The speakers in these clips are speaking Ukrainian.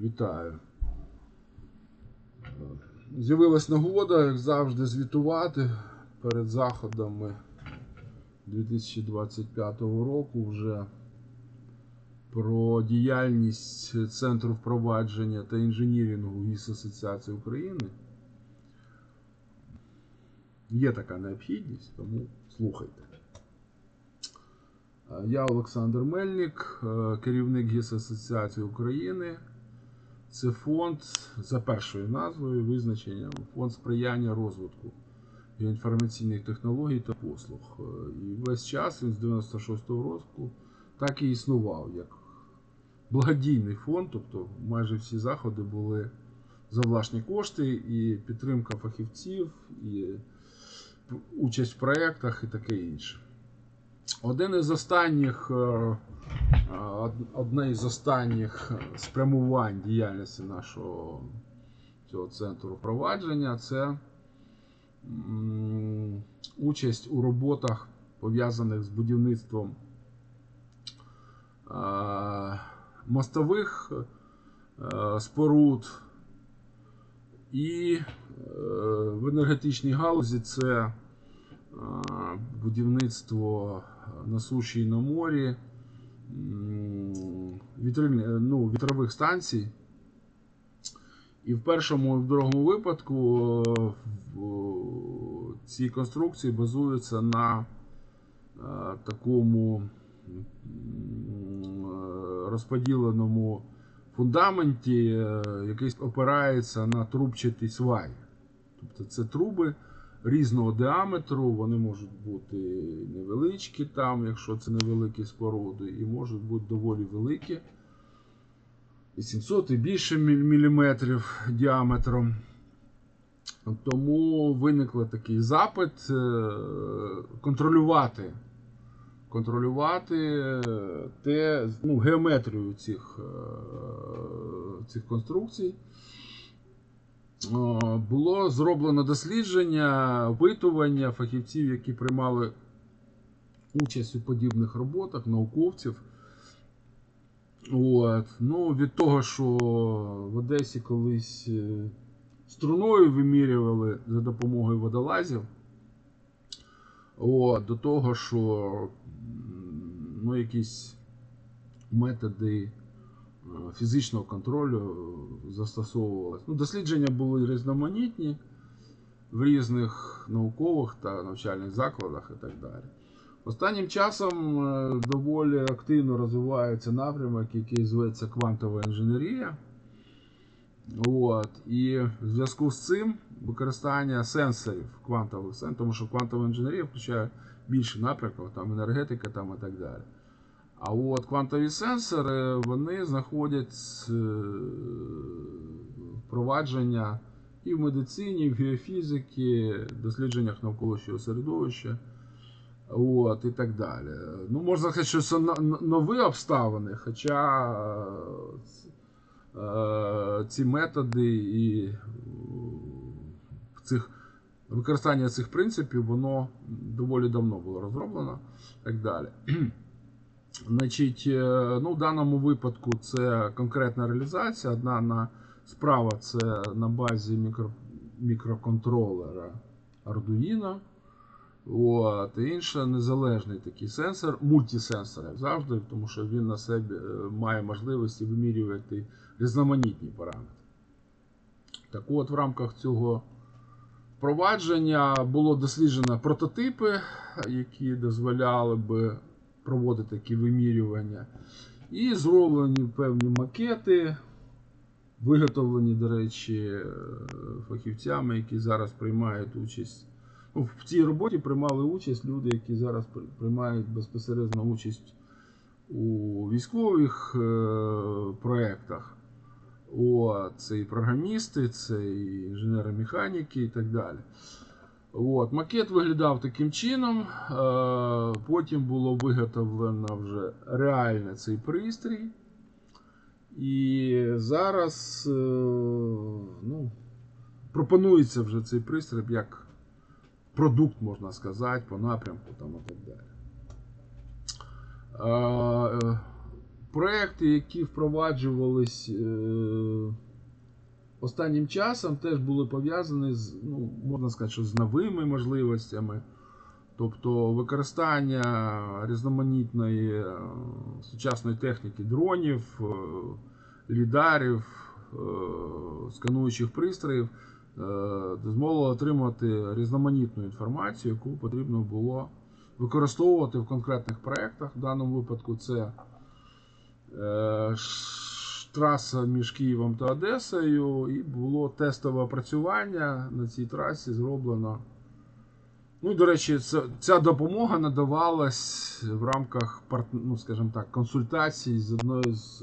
Вітаю. З'явилась нагода, як завжди, звітувати перед заходами 2025 року вже про діяльність Центру впровадження та інженірінгу ГІС Асоціації України. Є така необхідність, тому слухайте. Я Олександр Мельник, е, керівник ГІС Асоціації України. Це фонд за першою назвою визначенням фонд сприяння розвитку інформаційних технологій та послуг. Е, І весь час він з 96-го року так і існував як благодійний фонд, тобто майже всі заходи були за власні кошти, і підтримка фахівців, і участь в проєктах і таке інше. Один із останніх, е, е, од- одне із останніх спрямувань діяльності нашого цього центру впровадження це участь у роботах, пов'язаних з будівництвом е, мостових е, споруд і е, в енергетичній галузі це е, будівництво на суші і на морі м, вітрильні- ну, вітрових станцій. І в першому і в другому випадку е, ці конструкції базуються на е, такому е, розподіленому фундаменті, е, який опирається на трубчатий свай. Тобто це труби різного діаметру, вони можуть бути невеличкі, там, якщо це невеликі споруди, і можуть бути доволі великі. 800 і більше міліметрів діаметром. Тому виник такий запит е, контролювати, контролювати е, те, ну, геометрію цих, е, цих конструкцій. Е, Було зроблено дослідження, опитування фахівців, які приймали участь у подібних роботах, науковців. От. Ну, від того, що в Одесі колись е, струною вимірювали за допомогою водолазів. От, до того, що ну, якісь методи фізичного контролю застосовувалися. Ну, дослідження були різноманітні в різних наукових та навчальних закладах і так далі. Останнім часом е, доволі активно розвивається напрямок, який зветься квантова інженерія. От. І в зв'язку з цим використання сенсорів квантових сенсорів, тому що квантова інженерія включає більше напрямків, там енергетика там, і так далі. А от квантові сенсори вони знаходять е, впровадження і в медицині, і в геофізиці, дослідженнях навколишнього середовища. От, і так далі. Ну, можна сказати, що це но- но- нові обставини, хоча е, ці методи і цих, використання цих принципів, воно доволі давно було розроблено і так далі. Значить, е, ну, в даному випадку це конкретна реалізація. Одна на справа це на базі мікро, мікроконтролера Arduino. От, і інша незалежний такий сенсор, мультисенсор, як завжди, тому що він на себе е, має можливості вимірювати різноманітні параметри. Так от, в рамках цього впровадження було досліджено прототипи, які дозволяли би проводити такі вимірювання, і зроблені певні макети, виготовлені, до речі, е, фахівцями, які зараз приймають участь. Ну, в цій роботі приймали участь люди, які зараз приймають безпосередньо участь у військових е, проєктах. От, це і програмісти, це і інженери-механіки і так далі. От, макет виглядав таким чином. Е, потім було виготовлено вже реально цей пристрій. І зараз е, ну, пропонується вже цей пристрій як продукт, можна сказати, по напрямку там і так далі. Е, проекти, які впроваджувались останнім часом, теж були пов'язані з, ну, можна сказати, що з новими можливостями. Тобто використання різноманітної е, сучасної техніки дронів, е, лідарів, е, скануючих пристроїв дозволило отримати різноманітну інформацію, яку потрібно було використовувати в конкретних проєктах. В даному випадку це траса між Києвом та Одесою, і було тестове опрацювання на цій трасі зроблено. Ну, до речі, ця допомога надавалась в рамках ну, скажімо так, консультацій з одною з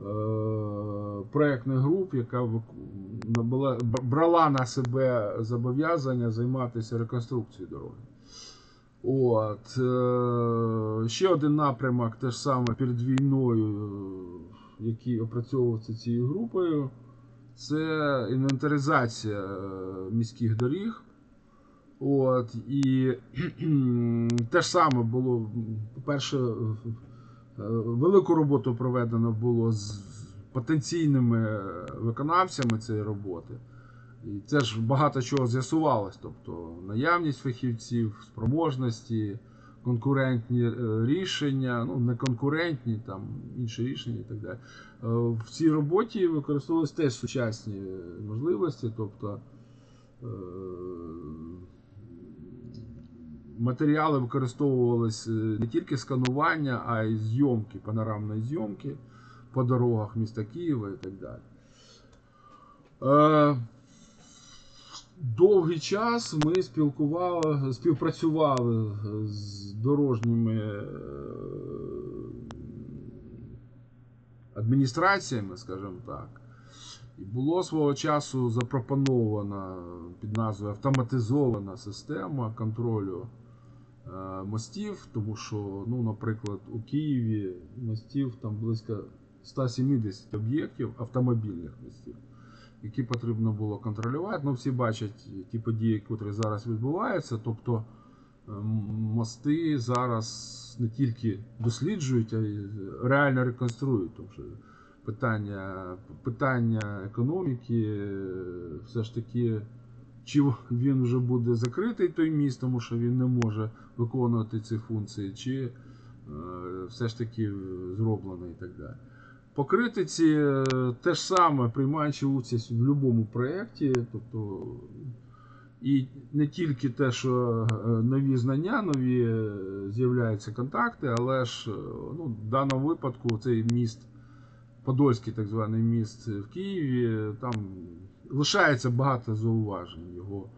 е, проєктних груп, яка набула- брала на себе зобов'язання займатися реконструкцією дороги. От, е, ще один напрямок, теж саме перед війною, який опрацьовувався цією групою, це інвентаризація е, міських доріг. От, і те ж саме було, по-перше, е, велику роботу проведено було з потенційними виконавцями цієї роботи. І це ж багато чого з'ясувалось. Тобто наявність фахівців, спроможності, конкурентні е, рішення, ну не конкурентні, там інші рішення і так далі. Е, В цій роботі використовувалися теж сучасні можливості, тобто е, матеріали використовувалися не тільки сканування, а й зйомки, панорамної зйомки по дорогах міста Києва і так далі. Довгий час ми спілкували, співпрацювали з дорожніми е, адміністраціями, скажімо так. І було свого часу запропонована під назвою автоматизована система контролю е, мостів, тому що, ну, наприклад, у Києві мостів там близько 170 об'єктів автомобільних мостів, які потрібно було контролювати. Ну, всі бачать ті події, які зараз відбуваються. Тобто е, мости зараз не тільки досліджують, а й реально реконструюють. Тому що питання, питання економіки, е, все ж таки, чи він вже буде закритий той міст, тому що він не може виконувати ці функції, чи е, все ж таки зроблений і так далі. По критиці е, те ж саме, приймаючи участь в будь-якому проєкті, тобто і не тільки те, що е, нові знання, нові е, з'являються контакти, але ж ну, в даному випадку цей міст, Подольський так званий міст в Києві, там лишається багато зауважень. Його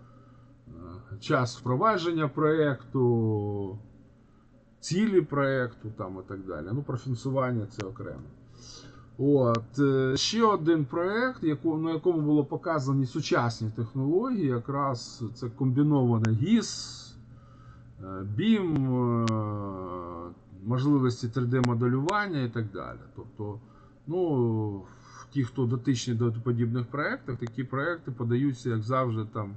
час впровадження проєкту, цілі проєкту там і так далі. Ну, про фінансування це окремо. От, е, ще один проєкт, на якому було показані сучасні технології, якраз це комбіноване ГІС, е, BIM, е, можливості 3D-моделювання і так далі. Тобто, ну, ті, хто дотичні до подібних проєктів, такі проєкти подаються, як завжди, там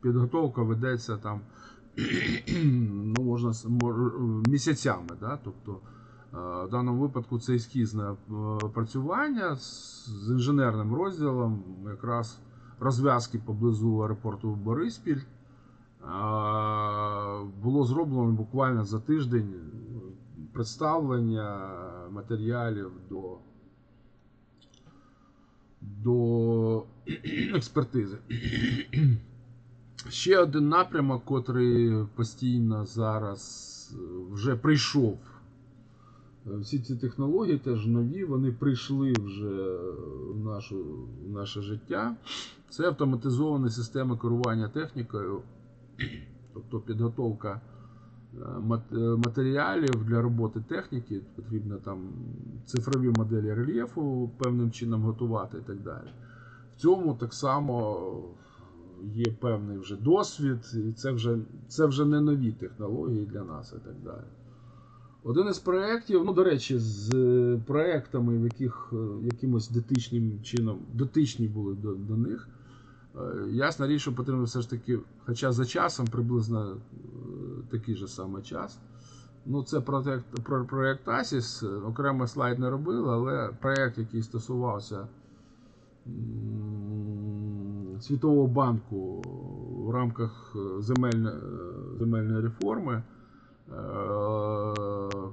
підготовка ведеться там, ну, можна місяцями. Да? Тобто, е, в даному випадку це ескізне е, опрацювання з інженерним розділом, якраз розв'язки поблизу аеропорту Бориспіль. Е, Було зроблено буквально за тиждень е, представлення матеріалів до, до експертизи. Ще один напрямок, котрий постійно зараз е, вже прийшов. Всі ці технології теж нові, вони прийшли вже в, нашу, в наше життя. Це автоматизовані системи керування технікою, тобто підготовка е, е, матеріалів для роботи техніки. Потрібно там цифрові моделі рельєфу певним чином готувати і так далі. В цьому так само є певний вже досвід, і це вже, це вже не нові технології для нас і так далі. Один із проєктів, ну, до речі, з е, проєктами, в яких е, якимось дотичним чином дотичні були до, до них, е, ясна річ, що потрібно все ж таки, хоча за часом приблизно такий же самий час, Ну, це проект, про, проект АСІС. Окремо слайд не робили, але проект, який стосувався Світового банку в рамках земельне, земельної реформи,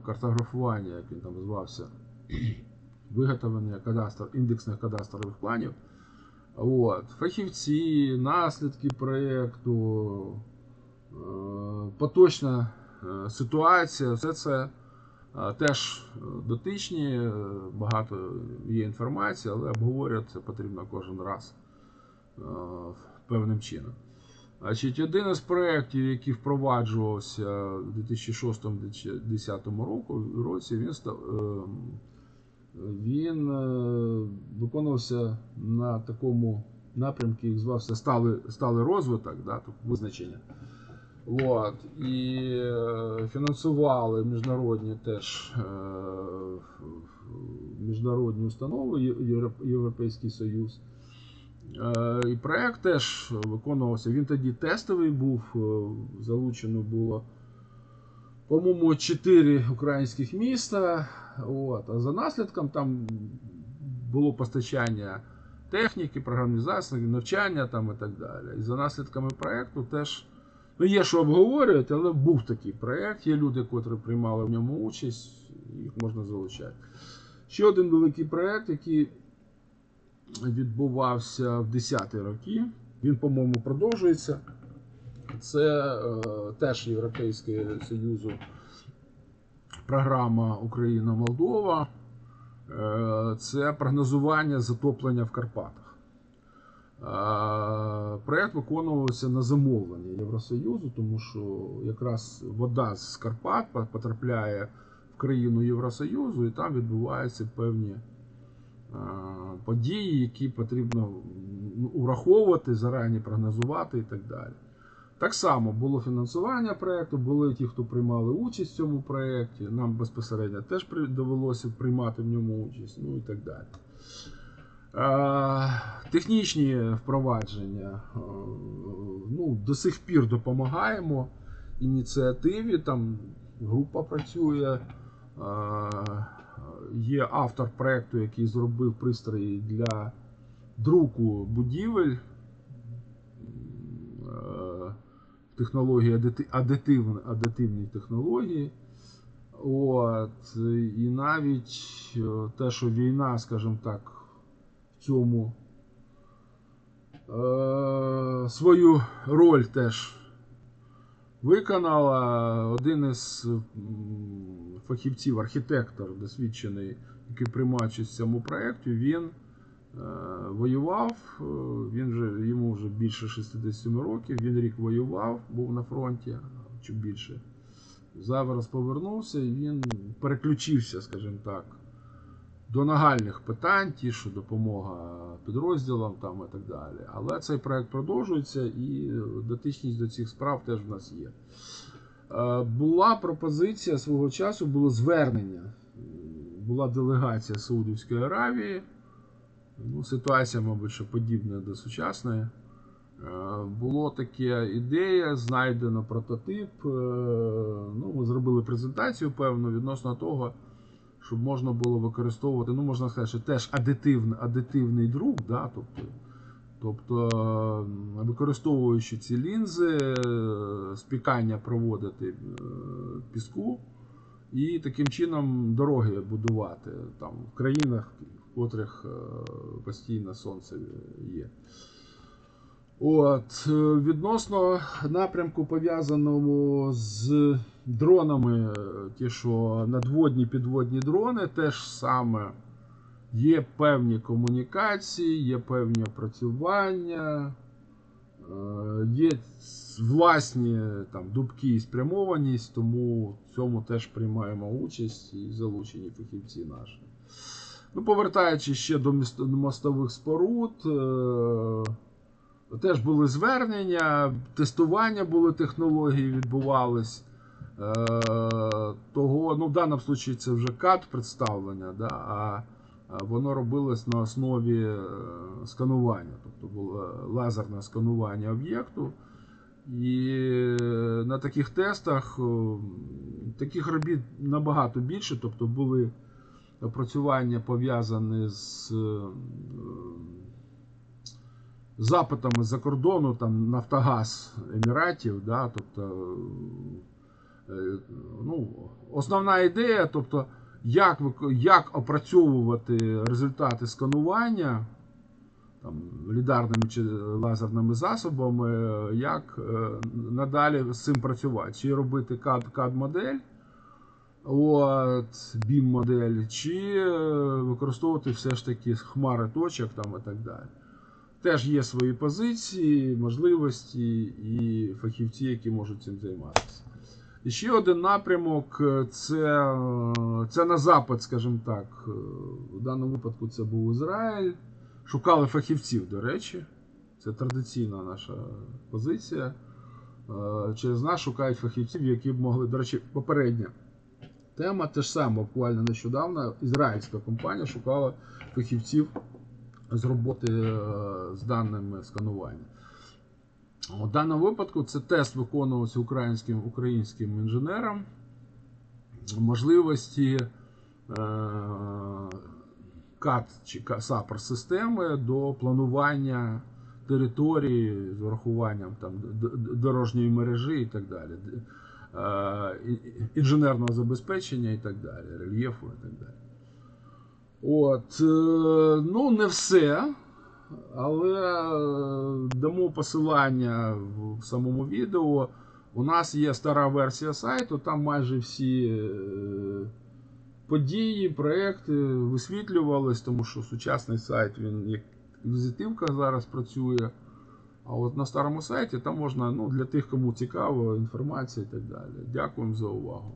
картографування, як він там звався, виготовлення кадастр, індексних кадастрових планів. От, фахівці, наслідки проєкту, е, поточна е, ситуація, все це е, теж дотичні, багато є інформації, але обговорювати потрібно кожен раз певним чином. Значить, один із проєктів, який впроваджувався в 2006-2010 році, він став. е, він е, виконувався на такому напрямку, як звався сталий, сталий розвиток, да, визначення. От, і е, фінансували міжнародні теж е, міжнародні установи, Європейський Союз. Е, І проект теж виконувався. Він тоді тестовий був, е, залучено було, по-моєму, 4 українських міста. От. А за наслідком там було постачання техніки, програмізації, навчання там і так далі. І за наслідками проєкту теж ну, є що обговорювати, але був такий проєкт. Є люди, котрі приймали в ньому участь, їх можна залучати. Ще один великий проєкт, який відбувався в 10-ті роки. Він, по-моєму, продовжується. Це е, теж Європейського Союзу програма Україна-Молдова. Е, Це прогнозування затоплення в Карпатах. Е, Проєкт виконувався на замовлення Євросоюзу, тому що якраз вода з Карпат потрапляє в країну Євросоюзу, і там відбуваються певні події, які потрібно ну, ураховувати, зарані прогнозувати і так далі. Так само було фінансування проєкту, були ті, хто приймали участь в цьому проєкті. Нам безпосередньо теж довелося приймати в ньому участь, ну і так далі. Е, Технічні впровадження е, ну, до сих пір допомагаємо ініціативі. Там група працює. Є автор проєкту, який зробив пристрої для друку будівель. Е, Технології адити- адитивні, адитивні технології. От, і навіть е, те, що війна, скажімо так, в цьому е, свою роль теж виконала. Один із фахівців, архітектор досвідчений, який приймав в цьому проєкті, він е, воював. е, Він вже йому вже більше 67 років. Він рік воював, був на фронті чи більше. Зараз повернувся і він переключився, скажімо так, до нагальних питань, ті, що допомога підрозділам там і так далі. Але цей проект продовжується і дотичність до цих справ теж в нас є. Е, Була пропозиція свого часу, було звернення. Була делегація Саудівської Аравії. Ну, ситуація, мабуть, що подібна до сучасної. Е, Було таке ідея, знайдено прототип. е, Ну, ми зробили презентацію певну відносно того, щоб можна було використовувати, ну, можна сказати, що теж адитивний, адитивний друк, да, тобто, тобто використовуючи ці лінзи, е, спікання проводити е, піску і таким чином дороги будувати там, в країнах, в котрих е, постійно сонце є. От, е, відносно напрямку, пов'язаного з дронами, е, ті, що надводні підводні дрони, теж саме є певні комунікації, є певні опрацювання, е, є власні там, дубки і спрямованість, тому в цьому теж приймаємо участь і залучені фахівці наші. Ну, повертаючись ще до мостових споруд. Е, Теж були звернення, тестування були технології, відбувались. Е, того, ну, в даному випадку це вже кат представлення, да, а воно робилось на основі е, сканування. Тобто було лазерне сканування об'єкту. І е, на таких тестах е, таких робіт набагато більше, тобто були опрацювання пов'язані з е, запитами за кордону, там Нафтогаз Еміратів, да, тобто, е, ну, основна ідея, тобто, як, як опрацьовувати результати сканування там, лідарними чи лазерними засобами, е, як е, надалі з цим працювати. Чи робити CAD, CAD-модель, BIM-модель, чи е, використовувати все ж таки хмари точок там, і так далі. Теж є свої позиції, можливості і фахівці, які можуть цим займатися. І ще один напрямок е, це, е, це на запад, скажімо так. Е, В даному випадку це був Ізраїль. Шукали фахівців, до речі. Це традиційна наша позиція. Е, Через нас шукають фахівців, які б могли. До речі, попередня тема теж саме, буквально нещодавно. Ізраїльська компанія шукала фахівців з роботи е, з даними сканування. У даному випадку це тест виконувався українським, українським інженером. Можливості е, CAD чи SAPR системи до планування території з урахуванням там, дорожньої мережі і так далі, е, інженерного забезпечення і так далі, рельєфу і так далі. От, е, ну, не все, але дамо посилання в- в самому відео. У нас є стара версія сайту, там майже всі е, події, проекти висвітлювались, тому що сучасний сайт він як візитивка зараз працює. А от на старому сайті там можна ну, для тих, кому цікаво, інформація і так далі. Дякуємо за увагу.